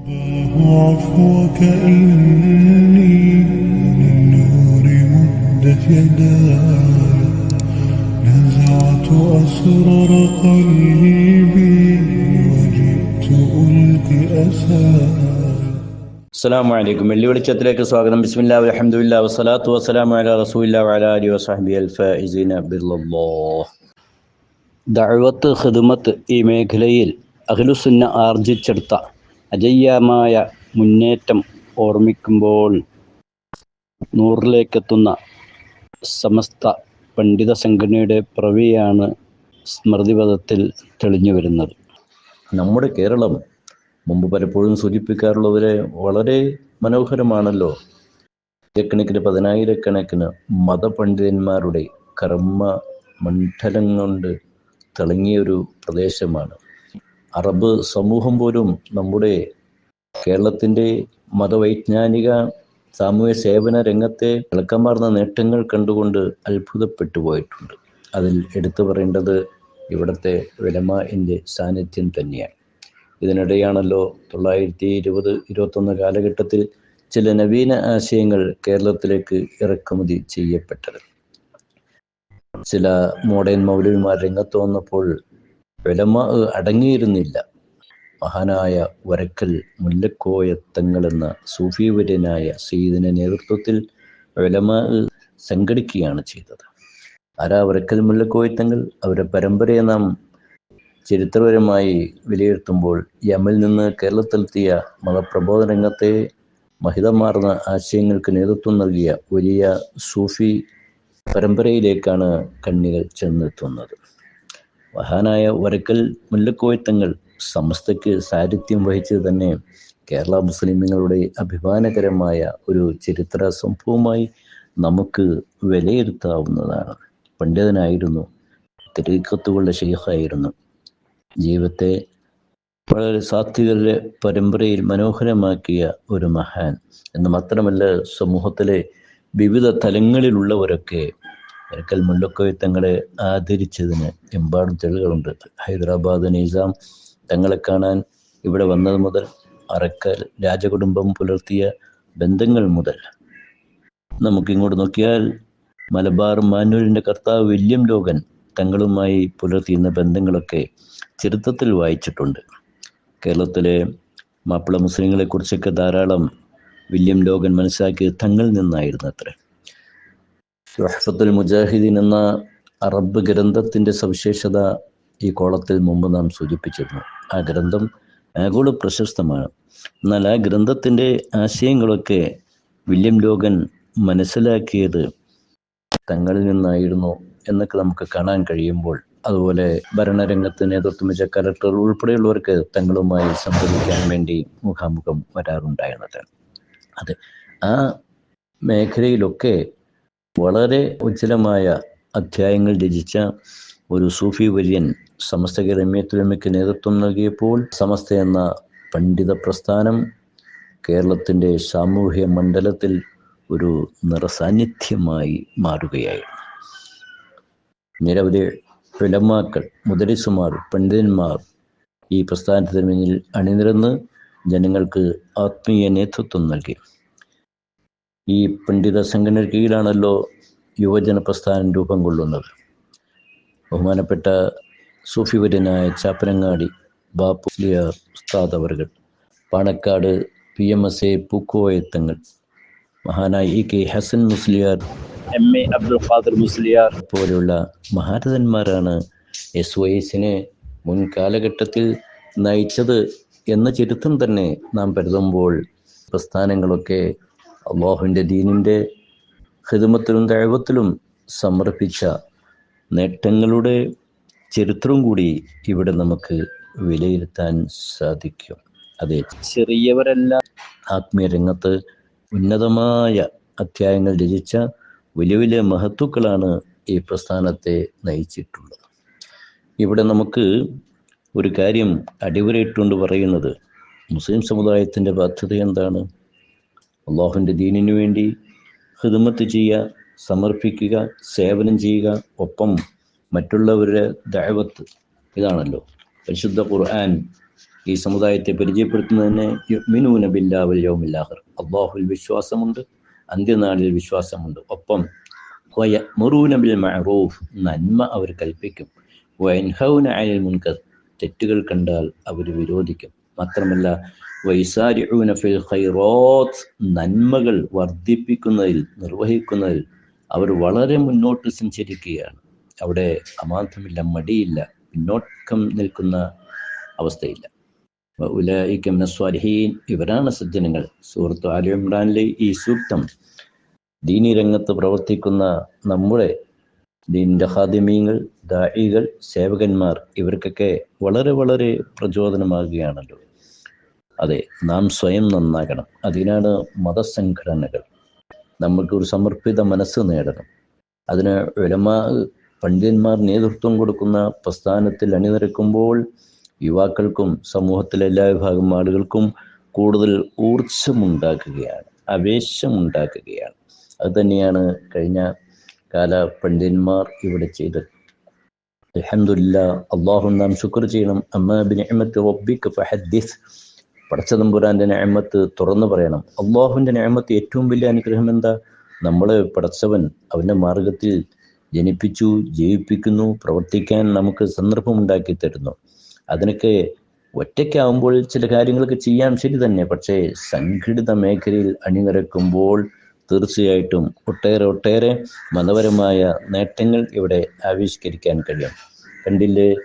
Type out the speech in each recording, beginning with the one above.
عفوك إني للنور مدت يداي نزعت أسرار قلبي وجئت ألقي أساي അസ്സലാമു അലൈക്കും വെള്ളി വെളിച്ചത്തിലേക്ക് സ്വാഗതം ബിസ്മില്ലാ അൽഹംദുലില്ലാ വസ്സലാത്തു വസ്സലാമു അലാ റസൂലില്ലാ വഅലാ ആലിഹി വസഹ്ബിഹി അൽ ഫായിസീന ബില്ലാഹ് ദഅവത്ത് ഖിദ്മത്ത് ഈ മേഖലയിൽ അഖിലുസുന്ന ആർജിച്ചെടുത്ത അജയ്യമായ മുന്നേറ്റം ഓർമ്മിക്കുമ്പോൾ നൂറിലേക്കെത്തുന്ന സമസ്ത പണ്ഡിത സംഘടനയുടെ പ്രവിയാണ് സ്മൃതിപഥത്തിൽ തെളിഞ്ഞു വരുന്നത്. നമ്മുടെ കേരളം മുമ്പ് പലപ്പോഴും സൂചിപ്പിക്കാറുള്ളവരെ വളരെ മനോഹരമാണല്ലോ. ലക്ഷക്കണക്കിന് പതിനായിരക്കണക്കിന് മതപണ്ഡിതന്മാരുടെ കർമ്മ മണ്ഡലം കൊണ്ട് തിളങ്ങിയൊരു പ്രദേശമാണ്. അറബ് സമൂഹം പോലും നമ്മുടെ കേരളത്തിന്റെ മതവൈജ്ഞാനിക സാമൂഹ്യ സേവന രംഗത്തെ തിളക്കമാർന്ന നേട്ടങ്ങൾ കണ്ടുകൊണ്ട് അത്ഭുതപ്പെട്ടു പോയിട്ടുണ്ട്. അതിൽ എടുത്തു പറയേണ്ടത് ഇവിടുത്തെ വിലമാന്റെ സാന്നിധ്യം തന്നെയാണ്. ഇതിനിടെയാണല്ലോ തൊള്ളായിരത്തി ഇരുപത് ഇരുപത്തൊന്ന് കാലഘട്ടത്തിൽ ചില നവീന ആശയങ്ങൾ കേരളത്തിലേക്ക് ഇറക്കുമതി ചെയ്യപ്പെട്ടത്. ചില മോഡേൺ മൗലവിമാർ രംഗത്ത് വന്നപ്പോൾ വിലമ അടങ്ങിയിരുന്നില്ല. മഹാനായ വരക്കൽ മുല്ലക്കോയത്തങ്ങൾ എന്ന സൂഫിവര്യനായ സീദിന നേതൃത്വത്തിൽ വിലമ സംഘടിക്കുകയാണ് ചെയ്തത്. ആരാ വരക്കൽ മുല്ലക്കോയത്തങ്ങൾ? അവരുടെ പരമ്പരയെ നാം ചരിത്രപരമായി വിലയിരുത്തുമ്പോൾ യമിൽ നിന്ന് കേരളത്തിലെത്തിയ മതപ്രബോധ രംഗത്തെ മഹിതമാർന്ന ആശയങ്ങൾക്ക് നേതൃത്വം നൽകിയ വലിയ സൂഫി പരമ്പരയിലേക്കാണ് കണ്ണികൾ ചെന്നെത്തുന്നത്. മഹാനായ വരക്കൽ മുല്ലക്കോയത്തങ്ങൾ സമസ്തയ്ക്ക് സാരിഥ്യം വഹിച്ചത് തന്നെ കേരള മുസ്ലിമുകളുടെ അഭിമാനകരമായ ഒരു ചരിത്ര സംഭവമായി നമുക്ക് വിലയിരുത്താവുന്നതാണ്. പണ്ഡിതനായിരുന്നു തെരീക്കത്തുകളുടെ ഷെയ്ഖായിരുന്നു ജീവിതത്തെ വളരെ സാത്വികരുടെ പരമ്പരയിൽ മനോഹരമാക്കിയ ഒരു മഹാൻ എന്ന് മാത്രമല്ല സമൂഹത്തിലെ വിവിധ തലങ്ങളിലുള്ളവരൊക്കെ ഒരിക്കൽ മുല്ലക്കോയത്തങ്ങളെ ആദരിച്ചതിന് എമ്പാടും തെളിവുകളുണ്ട്. ഹൈദരാബാദ് നിസാം തങ്ങളെ കാണാൻ ഇവിടെ വന്നത് മുതൽ അറക്കൽ രാജകുടുംബം പുലർത്തിയ ബന്ധങ്ങൾ മുതൽ. നമുക്കിങ്ങോട്ട് നോക്കിയാൽ മലബാർ മാനുവലിന്റെ കർത്താവ് വില്യം ലോകൻ തങ്ങളുമായി പുലർത്തിയിരുന്ന ബന്ധങ്ങളൊക്കെ ചരിത്രത്തിൽ വായിച്ചിട്ടുണ്ട്. കേരളത്തിലെ മാപ്പിള മുസ്ലിങ്ങളെക്കുറിച്ചൊക്കെ ധാരാളം വില്യം ലോകൻ മനസ്സിലാക്കിയത് തങ്ങളിൽ നിന്നായിരുന്നു അത്രേ ഷുഹഫത്തുൽ മുജാഹിദീൻ എന്ന അറബ് ഗ്രന്ഥത്തിന്റെ സവിശേഷത ഈ കോളത്തിൽ മുമ്പ് നാം സൂചിപ്പിച്ചിരുന്നു. ആ ഗ്രന്ഥം ആഗോള പ്രശസ്തമാണ്. എന്നാൽ ആ ഗ്രന്ഥത്തിന്റെ ആശയങ്ങളൊക്കെ വില്യം ലോകൻ മനസ്സിലാക്കിയത് തങ്ങളിൽ നിന്നായിരുന്നു എന്നൊക്കെ നമുക്ക് കാണാൻ കഴിയുമ്പോൾ അതുപോലെ ഭരണരംഗത്ത് നേതൃത്വം വെച്ച കലക്ടർ ഉൾപ്പെടെയുള്ളവർക്ക് തങ്ങളുമായി സംവദിക്കാൻ വേണ്ടി മുഖാമുഖം വരാറുണ്ടായിരുന്നത്. അത് ആ മേഖലയിലൊക്കെ വളരെ ഉജ്ജ്വലമായ അധ്യായങ്ങൾ രചിച്ച ഒരു സൂഫി വര്യൻ സമസ്ത രമ്യത്തുലമയ്ക്ക് നേതൃത്വം നൽകിയപ്പോൾ സമസ്ത എന്ന പണ്ഡിത പ്രസ്ഥാനം കേരളത്തിന്റെ സാമൂഹ്യ മണ്ഡലത്തിൽ ഒരു നിറസാന്നിധ്യമായി മാറുകയായിരുന്നു. നിരവധി പിലമാക്കൾ മുതലിസുമാർ പണ്ഡിതന്മാർ ഈ പ്രസ്ഥാനത്തിന് മുന്നിൽ അണിനിരന്ന് ജനങ്ങൾക്ക് ആത്മീയ നേതൃത്വം നൽകി. ഈ പണ്ഡിത സംഘടന കീഴിലാണല്ലോ യുവജന പ്രസ്ഥാനം രൂപം കൊള്ളുന്നത്. ബഹുമാനപ്പെട്ട സൂഫിവര്യനായ ചാപ്പനങ്ങാടി ബാപ്പുലിയ ഉസ്താദ് അവർകൾ Panakkad P M S A Pookoyathangal മഹാനായ E K Hasan Musliyar M A Abdul father Musliyar പോലെയുള്ള മഹാരഥന്മാരാണ് എസ് ഒ എസിനെ മുൻ കാലഘട്ടത്തിൽ നയിച്ചത് എന്ന ചരിത്രം തന്നെ നാം കരുതുമ്പോൾ പ്രസ്ഥാനങ്ങളൊക്കെ അള്ളാഹുവിന്റെ ദീനിന്റെ ഹിതമത്തിലും ദൈവത്തിലും സമർപ്പിച്ച നേട്ടങ്ങളുടെ ചരിത്രം കൂടി ഇവിടെ നമുക്ക് വിലയിരുത്താൻ സാധിക്കും. അതെ. ചെറിയവരല്ല ആത്മീയ രംഗത്ത് ഉന്നതമായ അധ്യായങ്ങൾ രചിച്ച വലിയ വലിയ മഹത്തുക്കളാണ് ഈ പ്രസ്ഥാനത്തെ നയിച്ചിട്ടുള്ളത്. ഇവിടെ നമുക്ക് ഒരു കാര്യം അടിവരയിട്ടുകൊണ്ട് പറയുന്നത് മുസ്ലിം സമുദായത്തിന്റെ ബാധ്യത എന്താണ്? അള്ളാഹുവിന്റെ ദീനിനു വേണ്ടി ഹിദമത്ത് ചെയ്യുക സമർപ്പിക്കുക സേവനം ചെയ്യുക. ഒപ്പം മറ്റുള്ളവരുടെ ദൈവത്ത് ഇതാണല്ലോ. പരിശുദ്ധ ഖുർആൻ ഈ സമുദായത്തെ പരിചയപ്പെടുത്തുന്നതിന് യുഅ്മിനൂന ബില്ലാവൽ യോമില്ലാഹർ. അള്ളാഹുൽ വിശ്വാസമുണ്ട് അന്ത്യനാളിൽ വിശ്വാസമുണ്ട്. ഒപ്പം വയമുറൂന ബിൽ മഹറൂഫ് നന്മ അവർ കൽപ്പിക്കും. വയൻഹൗന അനിൽ മുൻകർ തെറ്റുകൾ കണ്ടാൽ അവർ വിരോധിക്കും. മാത്രമല്ല വൈസാരിഊന ഫിൽ ഖൈറാത്ത് നന്മകൾ വർദ്ധിപ്പിക്കുന്നതിൽ നിർവഹിക്കുന്നതിൽ അവർ വളരെ മുന്നോട്ട് സഞ്ചരിക്കുകയാണ്. അവിടെ അമാന്തമില്ല മടിയില്ല പിന്നോക്കം നിൽക്കുന്ന അവസ്ഥയില്ല. സ്വാലിഹീൻ ഇവരാണ് സജ്ജനങ്ങൾ. സുഹൃത്തു ആലി ഈ സൂക്തം ദീനി രംഗത്ത് പ്രവർത്തിക്കുന്ന നമ്മുടെ ദീനിന്റെ ഹാദിമീങ്ങൾ ദായികൾ സേവകന്മാർ ഇവർക്കൊക്കെ വളരെ വളരെ പ്രചോദനമാകുകയാണല്ലോ. അതെ നാം സ്വയം നന്നാകണം. അതിനാണ് മതസംഘടനകൾ നമുക്കൊരു സമർപ്പിത മനസ്സ് നേടണം. അതിന് ഉലമാ പണ്ഡിതന്മാർ നേതൃത്വം കൊടുക്കുന്ന പ്രസ്ഥാനത്തിൽ അണിനിരക്കുമ്പോൾ യുവാക്കൾക്കും സമൂഹത്തിലെ എല്ലാ വിഭാഗം ആളുകൾക്കും കൂടുതൽ ഊർജമുണ്ടാക്കുകയാണ് ആവേശമുണ്ടാക്കുകയാണ്. അത് തന്നെയാണ് കഴിഞ്ഞ കാല പണ്ഡിതന്മാർ ഇവിടെ ചെയ്തത്. അലഹമുല്ല അള്ളാഹു നാം ശുക്ർ ചെയ്യണം. അമ്മ അഹമ്മദ് റബ്ബിക ഫഹദ്ദിസ്. പടച്ച തമ്പുരാന്റെ ഞാമത്ത് തുറന്നു പറയണം. അള്ളാഹുവിന്റെ ഞാമത്ത് ഏറ്റവും വലിയ അനുഗ്രഹം എന്താ? നമ്മളെ പടച്ചവൻ അവന്റെ മാർഗത്തിൽ ജനിപ്പിച്ചു ജീവിപ്പിക്കുന്നു പ്രവർത്തിക്കാൻ നമുക്ക് സന്ദർഭം ഉണ്ടാക്കി തരുന്നു. അതിനൊക്കെ ഒറ്റയ്ക്കാവുമ്പോൾ ചില കാര്യങ്ങളൊക്കെ ചെയ്യാൻ ശരി തന്നെ. പക്ഷേ സംഘടിത മേഖലയിൽ അണിനിരക്കുമ്പോൾ തീർച്ചയായിട്ടും ഒട്ടേറെ ഒട്ടേറെ മതപരമായ നേട്ടങ്ങൾ ഇവിടെ ആവിഷ്കരിക്കാൻ കഴിയും. കണ്ടില്ലേ?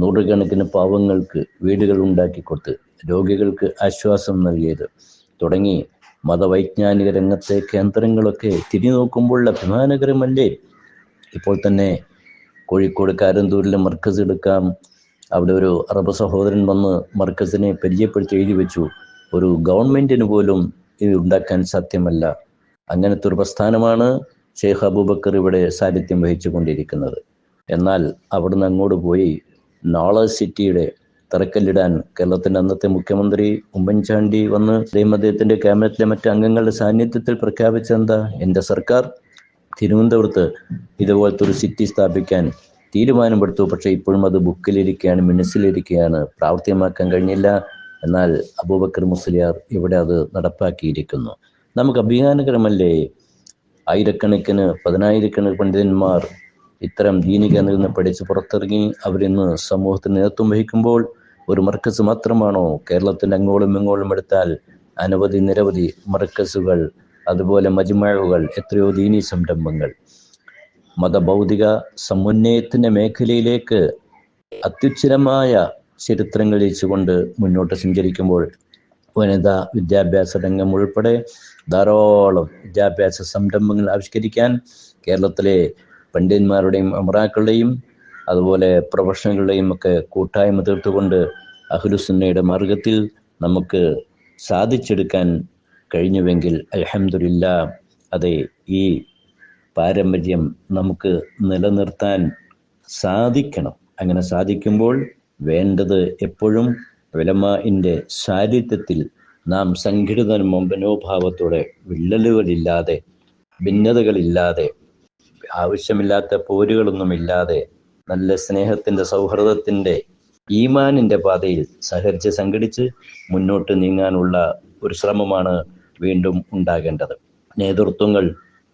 നൂറുകണക്കിന് പാവങ്ങൾക്ക് വീടുകൾ ഉണ്ടാക്കിക്കൊടുത്ത് രോഗികൾക്ക് ആശ്വാസം നൽകിയത്. തുടങ്ങി മതവൈജ്ഞാനിക രംഗത്തെ കേന്ദ്രങ്ങളൊക്കെ തിരി നോക്കുമ്പോൾ അഭിമാനകരമല്ലേ ഇപ്പോൾ തന്നെ കോഴിക്കോട് കാരന്തൂരിലെ മർക്കസ് എടുക്കാം. അവിടെ ഒരു അറബ് സഹോദരൻ വന്ന് മർക്കസിനെ പരിചയപ്പെടുത്തി എഴുതി വെച്ചു. ഒരു ഗവൺമെന്റിന് പോലും ഇത് ഉണ്ടാക്കാൻ സാധ്യമല്ല. അങ്ങനത്തെ ഒരു പ്രസ്ഥാനമാണ് ഷെയ്ഖ് അബൂബക്കർ ഇവിടെ സാന്നിധ്യം വഹിച്ചു കൊണ്ടിരിക്കുന്നത് എന്നാൽ അവിടുന്ന് അങ്ങോട്ട് പോയി നോളജ് സിറ്റിയുടെ തറക്കല്ലിടാൻ കേരളത്തിന്റെ അന്നത്തെ മുഖ്യമന്ത്രി ഉമ്മൻചാണ്ടി വന്ന് അദ്ദേഹം അദ്ദേഹത്തിന്റെ ക്യാബിനറ്റിലെ മറ്റ് അംഗങ്ങളുടെ സാന്നിധ്യത്തിൽ പ്രഖ്യാപിച്ചെന്താ എന്റെ സർക്കാർ തിരുവനന്തപുരത്ത് ഇതുപോലത്തെ ഒരു സിറ്റി സ്ഥാപിക്കാൻ തീരുമാനമെടുത്തു. പക്ഷേ ഇപ്പോഴും അത് ബുക്കിലിരിക്കുകയാണ് മിനിസിലിരിക്കുകയാണ്. പ്രാവർത്തികമാക്കാൻ കഴിഞ്ഞില്ല. എന്നാൽ അബൂബക്കർ മുസ്ലിയാർ ഇവിടെ അത് നടപ്പാക്കിയിരിക്കുന്നു. നമുക്ക് അഭിമാനകരമല്ലേ? ആയിരക്കണക്കിന് പതിനായിരക്കണക്കിന് പണ്ഡിതന്മാർ ഇത്തരം ദീനി കേന്ദ്രങ്ങളിൽ നിന്ന് പഠിച്ച് പുറത്തിറങ്ങി അവരിന്ന് സമൂഹത്തിന് നേതൃത്വം വഹിക്കുമ്പോൾ ഒരു മർക്കസ് മാത്രമാണോ? കേരളത്തിന്റെ അങ്ങോളം ഇങ്ങോളം എടുത്താൽ അനവധി നിരവധി മർക്കസുകൾ അതുപോലെ മജ്മഴുകൾ എത്രയോ ദീനി സംരംഭങ്ങൾ. മതഭൗതിക സമുന്നയത്തിന്റെ മേഖലയിലേക്ക് അത്യുച്ചരമായ ചരിത്രങ്ങൾ കളിച്ചുകൊണ്ട് മുന്നോട്ട് സഞ്ചരിക്കുമ്പോൾ വനിതാ വിദ്യാഭ്യാസ രംഗം ഉൾപ്പെടെ ധാരാളം വിദ്യാഭ്യാസ സംരംഭങ്ങൾ ആവിഷ്കരിക്കാൻ കേരളത്തിലെ പണ്ഡിതന്മാരുടെയും അമറാക്കളുടെയും അതുപോലെ പ്രൊഫഷണലുകളെയും ഒക്കെ കൂട്ടായ്മ തീർത്തുകൊണ്ട് അഹ്ലുസുന്നയുടെ മാർഗത്തിൽ നമുക്ക് സാധിച്ചെടുക്കാൻ കഴിഞ്ഞുവെങ്കിൽ അലഹമില്ല അതെ ഈ പാരമ്പര്യം നമുക്ക് നിലനിർത്താൻ സാധിക്കണം. അങ്ങനെ സാധിക്കുമ്പോൾ വേണ്ടത് എപ്പോഴും വിലമാന്റെ സാന്നിധ്യത്തിൽ നാം സംഘടിത മനോഭാവത്തോടെ വിള്ളലുകളില്ലാതെ ഭിന്നതകളില്ലാതെ ആവശ്യമില്ലാത്ത പോരുകളൊന്നുമില്ലാതെ നല്ല സ്നേഹത്തിന്റെ സൗഹൃദത്തിന്റെ ഈമാനിന്റെ പാതയിൽ സഹരിച്ച് സംഘടിച്ച് മുന്നോട്ട് നീങ്ങാനുള്ള ഒരു ശ്രമമാണ് വീണ്ടും ഉണ്ടാകേണ്ടത്. നേതൃത്വങ്ങൾ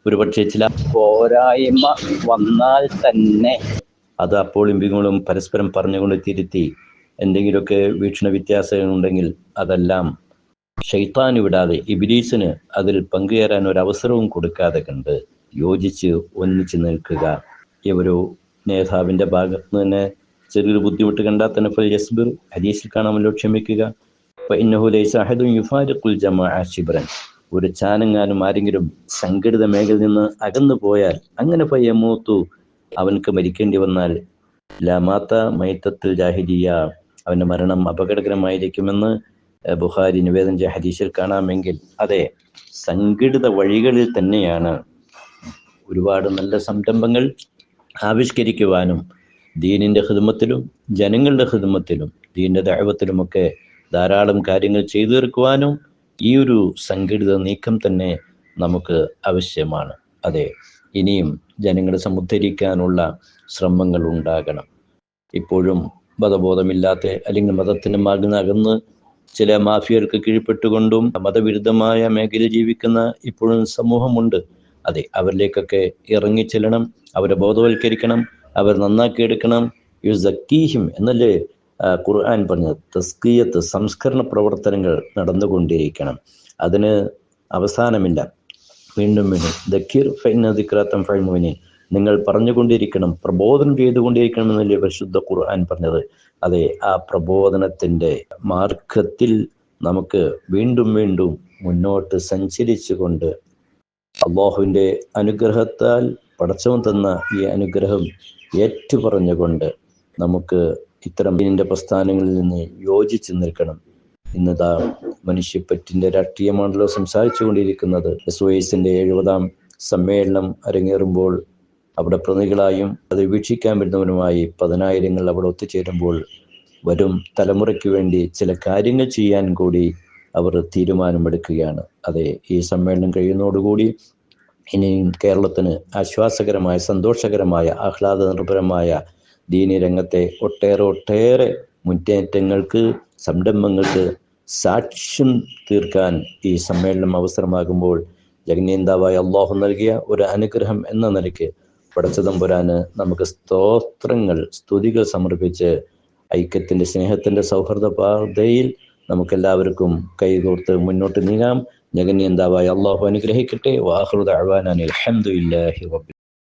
ഒരുപക്ഷെ ചില പോരായ്മ വന്നാൽ തന്നെ അത് അപ്പോൾ ഇമ്പിങ്ങളും പരസ്പരം പറഞ്ഞുകൊണ്ട് തിരുത്തി എന്തെങ്കിലുമൊക്കെ വീക്ഷണ വ്യത്യാസങ്ങളുണ്ടെങ്കിൽ അതെല്ലാം ഷെയ്ത്താന് വിടാതെ ഇബിലീസിന് അതിൽ പങ്കുചേരാൻ ഒരു അവസരവും കൊടുക്കാതെ കണ്ട് യോജിച്ച് ഒന്നിച്ചു നിൽക്കുക ഒരു നേതാവിന്റെ ഭാഗത്ത് നിന്ന് തന്നെ ചെറിയൊരു ബുദ്ധിമുട്ട് കണ്ടാൽ തന്നെ ഫൽ യസ്ബിർ ഹദീസിൽ കാണാമല്ലോ ക്ഷമിക്കുക. ശിബ്രൻ ഒരു ചാനങ്ങാനും ആരെങ്കിലും സംഘടിത മേഖലയിൽ നിന്ന് അകന്നു പോയാൽ അങ്ങനെ പയ്യമൂത്തു അവനക്ക് മരിക്കേണ്ടി വന്നാൽ ലമാത്ത മൈത്തത്തിൽ ജാഹിരിയ അവന്റെ മരണം അപകടകരമായിരിക്കുമെന്ന് ബുഹാരി നിവേദന ചെയ്ത ഹദീസിൽ കാണാമെങ്കിൽ അതെ സംഘടിത വഴികളിൽ തന്നെയാണ്. ഒരുപാട് നല്ല സംരംഭങ്ങൾ ആവിഷ്കരിക്കുവാനും ദീനിന്റെ ഹിദമത്തിലും ജനങ്ങളുടെ ഹിദമത്തിലും ദീനിന്റെ ദൈവത്തിലുമൊക്കെ ധാരാളം കാര്യങ്ങൾ ചെയ്തു തീർക്കുവാനും ഈ ഒരു സംഘടിത നീക്കം തന്നെ നമുക്ക് ആവശ്യമാണ്. അതെ ഇനിയും ജനങ്ങളെ സമുദ്ധരിക്കാനുള്ള ശ്രമങ്ങൾ ഉണ്ടാകണം. ഇപ്പോഴും മതബോധമില്ലാത്ത അല്ലെങ്കിൽ മതത്തിന് മകന്ന് ചില മാഫിയർക്ക് കീഴ്പ്പെട്ടുകൊണ്ടും മതവിരുദ്ധമായ മേഖലയിൽ ജീവിക്കുന്ന ഇപ്പോഴും സമൂഹമുണ്ട്. അതെ അവരിലേക്കൊക്കെ ഇറങ്ങിച്ചെല്ലണം അവരെ ബോധവൽക്കരിക്കണം അവർ നന്നാക്കിയെടുക്കണം. യു സക്കീഹിം എന്നല്ലേ ഖുർആൻ പറഞ്ഞത്? തസ്കീയത്ത് സംസ്കരണ പ്രവർത്തനങ്ങൾ നടന്നുകൊണ്ടിരിക്കണം അതിന് അവസാനമില്ല. വീണ്ടും വീണ്ടും ദക്കീർ ഫൈമുവിനെ നിങ്ങൾ പറഞ്ഞുകൊണ്ടിരിക്കണം പ്രബോധനം ചെയ്തുകൊണ്ടിരിക്കണം എന്നല്ലേ പരിശുദ്ധ ഖുർആൻ പറഞ്ഞത്. അതെ ആ പ്രബോധനത്തിന്റെ മാർഗത്തിൽ നമുക്ക് വീണ്ടും വീണ്ടും മുന്നോട്ട് സഞ്ചരിച്ചുകൊണ്ട് അള്ളാഹുവിന്റെ അനുഗ്രഹത്താൽ പടച്ചവൻ തന്ന ഈ അനുഗ്രഹം ഏറ്റുപറഞ്ഞുകൊണ്ട് നമുക്ക് ഇത്തരം ഇതിന്റെ പ്രസ്ഥാനങ്ങളിൽ നിന്ന് യോജിച്ച് നിൽക്കണം. ഇന്നതാ മനുഷ്യപ്പറ്റിന്റെ രാഷ്ട്രീയമാണല്ലോ സംസാരിച്ചു കൊണ്ടിരിക്കുന്നത് എസ് ഒ എസിന്റെ എഴുപതാം സമ്മേളനം അരങ്ങേറുമ്പോൾ അവിടെ പ്രതികളായും അത് വീക്ഷിക്കാൻ വരുന്നവനുമായി പതിനായിരങ്ങൾ അവിടെ ഒത്തുചേരുമ്പോൾ വരും തലമുറയ്ക്ക് വേണ്ടി ചില കാര്യങ്ങൾ ചെയ്യാൻ കൂടി അവർ തീരുമാനമെടുക്കുകയാണ്. അതെ ഈ സമ്മേളനം കഴിയുന്നതോടുകൂടി ഇനിയും കേരളത്തിന് ആശ്വാസകരമായ സന്തോഷകരമായ ആഹ്ലാദ നിർഭരമായ ദീനി രംഗത്തെ ഒട്ടേറെ ഒട്ടേറെ മുന്നേറ്റങ്ങൾക്ക് സംരംഭങ്ങൾക്ക് സാക്ഷ്യം തീർക്കാൻ ഈ സമ്മേളനം അവസരമാകുമ്പോൾ ജഗനീന്താവായ അള്ളാഹു നൽകിയ ഒരു അനുഗ്രഹം എന്ന നിലയ്ക്ക് പടച്ചതമ്പുരാന് നമുക്ക് സ്തോത്രങ്ങൾ സ്തുതികൾ സമർപ്പിച്ച് ഐക്യത്തിന്റെ സ്നേഹത്തിന്റെ സൗഹൃദ പാതയിൽ നമുക്കെല്ലാവർക്കും കൈകോർത്ത് മുന്നോട്ട് നീങ്ങാം. ജഗന്യന്താവായ അള്ളാഹു അനുഗ്രഹിക്കട്ടെ. വാഹൃദ് അഹ്വാനാൻ അലഹമുല്ലാഹി റബ്ബി